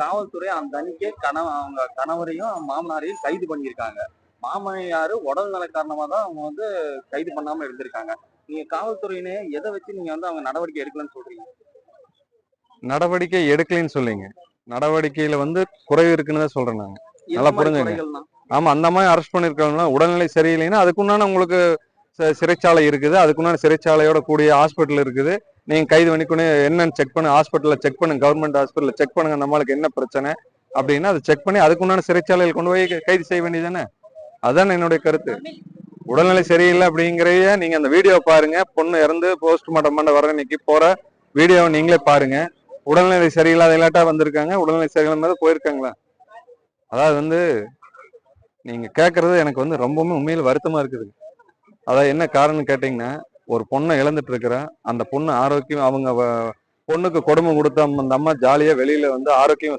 காவல்துறை அந்த அன்னைக்கே கணவ அவங்க கணவரையும் மாமனாரையும் கைது பண்ணியிருக்காங்க. மாமனார் உடல் நல காரணமா தான் அவங்க வந்து கைது பண்ணாம இருந்திருக்காங்க. நீங்க காவல்துறையினே எதை வச்சு நீங்க வந்து அவங்க நடவடிக்கை எடுக்கலன்னு சொல்றீங்க? நடவடிக்கை எடுக்கலைன்னு சொல்லிங்க. நடவடிக்கையில வந்து குறைவு இருக்குன்னு தான் சொல்றேன் நாங்க நல்லா புரிஞ்சுங்க. ஆமா அந்த மாதிரி அரெஸ்ட் பண்ணிருக்காங்கன்னா உடல்நிலை சரியில்லைன்னா அதுக்குண்டான உங்களுக்கு சிறைச்சாலை இருக்குது. அதுக்குண்டான சிறைச்சாலையோட கூடிய ஹாஸ்பிட்டல் இருக்குது. நீங்க கைது பண்ணிக்கணும் என்னன்னு செக் பண்ணு ஹாஸ்பிட்டல்ல செக் பண்ணுங்க கவர்மெண்ட் ஹாஸ்பிட்டல்ல செக் பண்ணுங்க நம்மளுக்கு என்ன பிரச்சனை அப்படின்னா அதை செக் பண்ணி அதுக்குண்டான சிறைச்சாலையில் கொண்டு போய் கைது செய்ய வேண்டியதானே அதான் என்னுடைய கருத்து. உடல்நிலை சரியில்லை அப்படிங்கிறத நீங்க அந்த வீடியோ பாருங்க. பொண்ணு இறந்து போஸ்ட்மார்ட்டம் பண்ண வர இன்னைக்கு போற வீடியோவை நீங்களே பாருங்க. உடல்நிலை சரியில்லாத இல்லாட்டா வந்திருக்காங்க. உடல்நிலை சரியில்லாம போயிருக்காங்களா? அதாவது வந்து நீங்க கேட்கறது எனக்கு வந்து ரொம்பவுமே உண்மையில வருத்தமா இருக்குது. அதாவது என்ன காரணம் கேட்டீங்கன்னா ஒரு பொண்ணை இழந்துட்டு இருக்கிறேன். அந்த பொண்ணு ஆரோக்கியம் அவங்க பொண்ணுக்கு கொடுமை கொடுத்த அந்த அம்மா ஜாலியா வெளியில வந்து ஆரோக்கியம்